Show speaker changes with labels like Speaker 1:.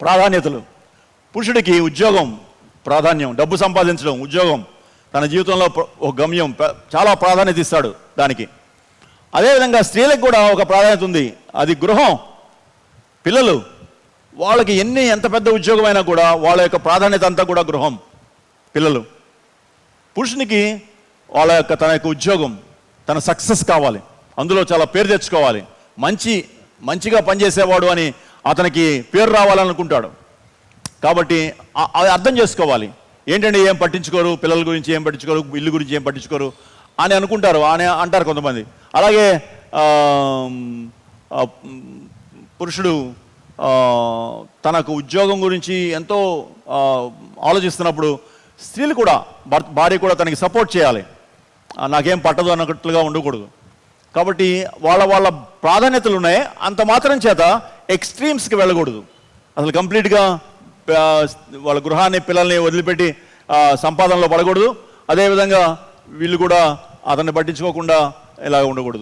Speaker 1: ప్రాధాన్యతలు. పురుషుడికి ఉద్యోగం ప్రాధాన్యం డబ్బు సంపాదించడం ఉద్యోగం. తన జీవితంలో ఒక గమ్యం చాలా ప్రాధాన్యత ఇస్తాడు దానికి. అదేవిధంగా స్త్రీలకు కూడా ఒక ప్రాధాన్యత ఉంది. అది గృహం. పిల్లలు వాళ్ళకి ఎన్ని ఎంత పెద్ద ఉద్యోగమైనా కూడా వాళ్ళ యొక్క ప్రాధాన్యత అంతా కూడా గృహం పిల్లలు. పురుషునికి వాళ్ళ యొక్క తన యొక్క ఉద్యోగం తన సక్సెస్ కావాలి. అందులో చాలా పేరు తెచ్చుకోవాలి. మంచి మంచిగా పనిచేసేవాడు అని అతనికి పేరు రావాలనుకుంటాడు. కాబట్టి అది అర్థం చేసుకోవాలి. ఏంటంటే ఏం పట్టించుకోరు? పిల్లల గురించి ఏం పట్టించుకోరు? ఇల్లు గురించి ఏం పట్టించుకోరు? అని అనుకుంటారు. అని అంటారు కొంతమంది. అలాగే పురుషుడు తనకు ఉద్యోగం గురించి ఎంతో ఆలోచిస్తున్నప్పుడు స్త్రీలు కూడా భర్త భార్య కూడా తనకి సపోర్ట్ చేయాలి. నాకేం పట్టదు అన్నట్లుగా ఉండకూడదు. కాబట్టి వాళ్ళ వాళ్ళ ప్రాధాన్యతలు ఉన్నాయి. అంత మాత్రం చేత ఎక్స్ట్రీమ్స్కి వెళ్ళకూడదు. అసలు కంప్లీట్గా వాళ్ళ గృహాన్ని పిల్లల్ని వదిలిపెట్టి సంపాదనలో పడకూడదు. అదేవిధంగా వీళ్ళు కూడా అతన్ని పట్టించుకోకుండా ఇలా ఉండకూడదు.